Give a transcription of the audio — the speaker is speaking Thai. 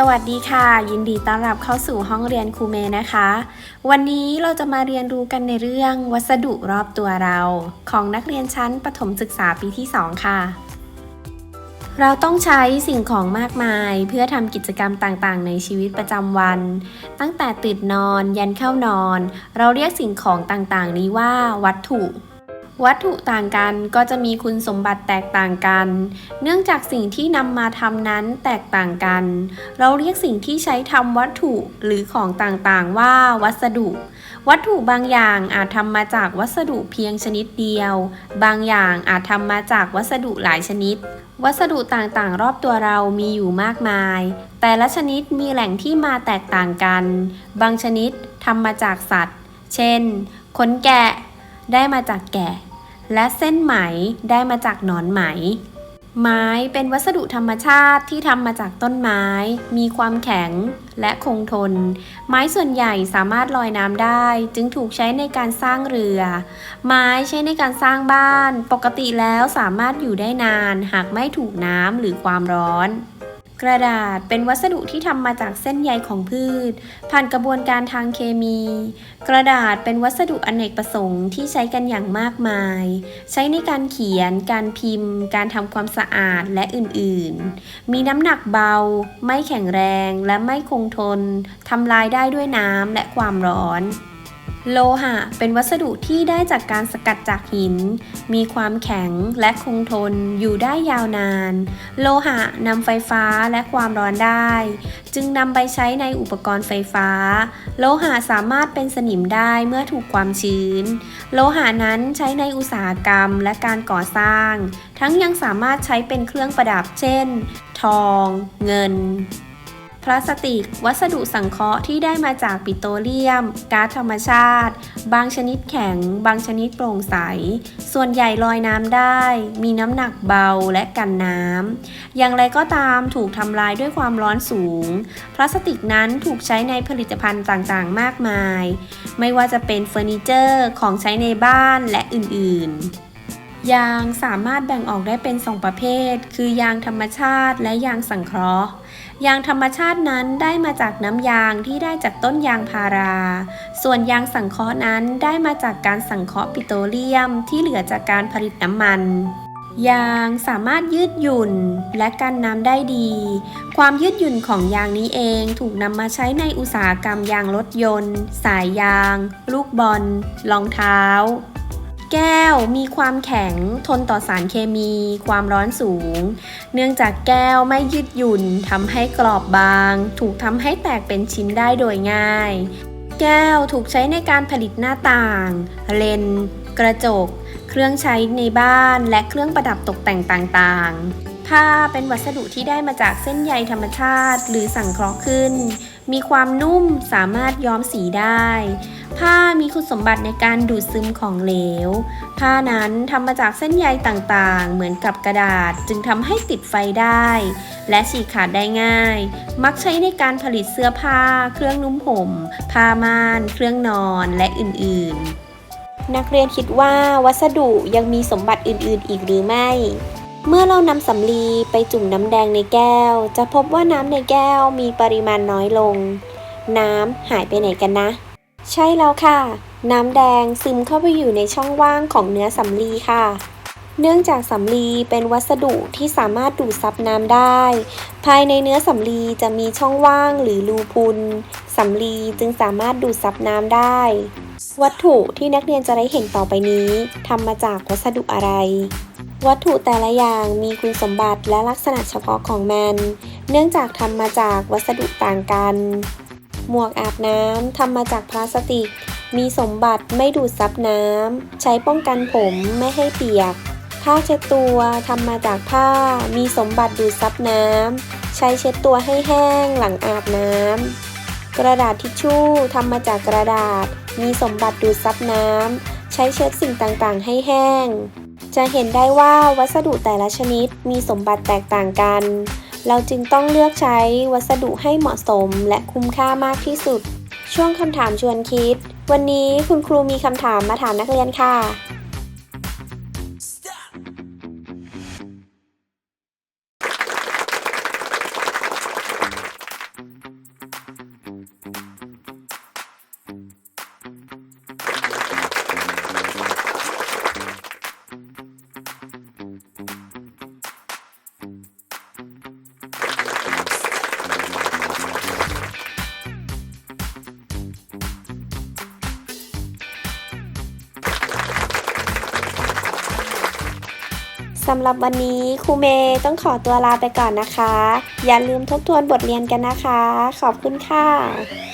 สวัสดีค่ะ ยินดีต้อนรับเข้าสู่ห้องเรียนครูเมนะคะ วันนี้เราจะมาเรียนรู้กันในเรื่องวัสดุรอบตัวเรา ของนักเรียนชั้นประถมศึกษาปีที่ 2 ค่ะ เราต้องใช้สิ่งของมากมาย เพื่อทำกิจกรรมต่างๆ ในชีวิตประจำวัน ตั้งแต่ตื่นนอน ยันเข้านอน เราเรียกสิ่งของต่างๆ นี้ว่าวัตถุ วัตถุต่างกันก็จะมีคุณสมบัติแตกต่างกัน เนื่องจากสิ่งที่นำมาทำนั้นแตกต่างกัน เราเรียกสิ่งที่ใช้ทำวัตถุหรือของต่างๆ ว่าวัสดุ วัตถุบางอย่างอาจทำมาจากวัสดุเพียงชนิดเดียว บางอย่างอาจทำมาจากวัสดุหลายชนิด วัสดุต่างๆ รอบตัวเรามีอยู่มากมาย แต่ละชนิดมีแหล่งที่มาแตกต่างกัน บางชนิดทำมาจากสัตว์ เช่น ขนแกะ ได้มาจากแกะ และเส้นไหมได้มาจากหนอนไหม ไม้เป็นวัสดุธรรมชาติที่ทำมาจากต้นไม้ มีความแข็งและคงทน ไม้ส่วนใหญ่สามารถลอยน้ำได้ จึงถูกใช้ในการสร้างเรือ ไม้ใช้ในการสร้างบ้าน ปกติแล้วสามารถอยู่ได้นาน หากไม่ถูกน้ำหรือความร้อน กระดาษเป็นวัสดุที่ทำมาจากเส้นใยของพืช ผ่านกระบวนการทางเคมี กระดาษเป็นวัสดุอเนกประสงค์ที่ใช้กันอย่างมากมาย ใช้ในการเขียน การพิมพ์ การทำความสะอาดและอื่นๆ มีน้ำหนักเบา ไม่แข็งแรงและไม่คงทนทำลายได้ด้วยน้ำและความร้อน โลหะเป็นวัสดุที่ได้จากการสกัดจากหิน มีความแข็งและคงทนอยู่ได้ยาวนาน โลหะนำไฟฟ้าและความร้อนได้ จึงนำไปใช้ในอุปกรณ์ไฟฟ้า โลหะสามารถเป็นสนิมได้เมื่อถูกความชื้น โลหะนั้นใช้ในอุตสาหกรรมและการก่อสร้าง ทั้งยังสามารถใช้เป็นเครื่องประดับเช่น ทอง เงิน พลาสติก วัสดุสังเคราะห์ที่ได้มาจากปิโตรเลียม ก๊าซธรรมชาติ บางชนิดแข็ง บางชนิดโปร่งใส ส่วนใหญ่ลอยน้ำได้ มีน้ำหนักเบาและกันน้ำ อย่างไรก็ตามถูกทำลายด้วยความร้อนสูง พลาสติกนั้นถูกใช้ในผลิตภัณฑ์ต่างๆ มากมาย ไม่ว่าจะเป็นเฟอร์นิเจอร์ ของใช้ในบ้านและอื่นๆยางสามารถแบ่งออกได้เป็น 2 ประเภท คือยางธรรมชาติและยางสังเคราะห์ ยางธรรมชาตินั้นได้มาจากน้ำยางที่ได้จากต้นยางพารา ส่วนยางสังเคราะห์นั้นได้มาจากการสังเคราะห์ปิโตรเลียมที่เหลือจากการผลิตน้ำมันยางสามารถยืดหยุ่นและกันน้ำได้ดี ความยืดหยุ่นของยางนี้เองถูกนำมาใช้ในอุตสาหกรรมยางรถยนต์ สายยาง ลูกบอลรองเท้า แก้วมีความแข็งทนต่อสารเคมี ความร้อนสูง เนื่องจากแก้วไม่ยืดหยุ่นทำให้กรอบบาง ถูกทำให้แตกเป็นชิ้นได้โดยง่าย แก้วถูกใช้ในการผลิตหน้าต่าง เลน กระจก เครื่องใช้ในบ้านและเครื่องประดับตกแต่งต่างๆ ผ้าเป็นวัสดุที่ได้มาจากเส้นใยธรรมชาติ หรือสังเคราะห์ขึ้น มีความนุ่มสามารถย้อมสีได้ ผ้ามีคุณสมบัติในการดูดซึมของเหลว ผ้านั้นทำมาจากเส้นใยต่างๆ เหมือนกับกระดาษจึงทำให้ติดไฟได้ และฉีกขาดได้ง่าย มักใช้ในการผลิตเสื้อผ้า เครื่องนุ่มห่ม ผ้าม่าน เครื่องนอนและอื่นๆ นักเรียนคิดว่าวัสดุยังมีสมบัติอื่นๆ อีกหรือไม่ เมื่อเรานำสำลีไปจุ่มน้ำแดงในแก้ว จะพบว่าน้ำในแก้วมีปริมาณน้อยลง น้ำหายไปไหนกันนะ ใช่แล้วค่ะ น้ำแดงซึมเข้าไปอยู่ในช่องว่างของเนื้อสำลีค่ะ เนื่องจากสำลีเป็นวัสดุที่สามารถดูดซับน้ำได้ ภายในเนื้อสำลีจะมีช่องว่างหรือรูพุนสำลีจึงสามารถดูดซับน้ำได้ วัตถุที่นักเรียนจะได้เห็นต่อไปนี้ทำมาจากวัสดุอะไร วัตถุแต่ละอย่างมีคุณสมบัติและลักษณะเฉพาะของมัน เนื่องจากทำมาจากวัสดุต่างกัน หมวกอาบน้ำทำมาจากพลาสติก มีสมบัติไม่ดูดซับน้ำ ใช้ป้องกันผมไม่ให้เปียก ผ้าเช็ดตัวทำมาจากผ้า มีสมบัติดูดซับน้ำ ใช้เช็ดตัวให้แห้งหลังอาบน้ำ กระดาษทิชชู่ทำมาจากกระดาษ มีสมบัติดูดซับน้ำ ใช้เช็ดสิ่งต่างๆ ให้แห้ง จะเห็นได้ว่าวัสดุแต่ละชนิดมีสมบัติแตกต่างกัน เราจึงต้องเลือกใช้วัสดุให้เหมาะสมและคุ้มค่ามากที่สุด ช่วงคำถามชวนคิด วันนี้คุณครูมีคำถามมาถามนักเรียนค่ะ สำหรับวันนี้ครูเมย์ต้องขอตัวลาไปก่อนนะคะ อย่าลืมทบทวนบทเรียนกันนะคะ ขอบคุณค่ะ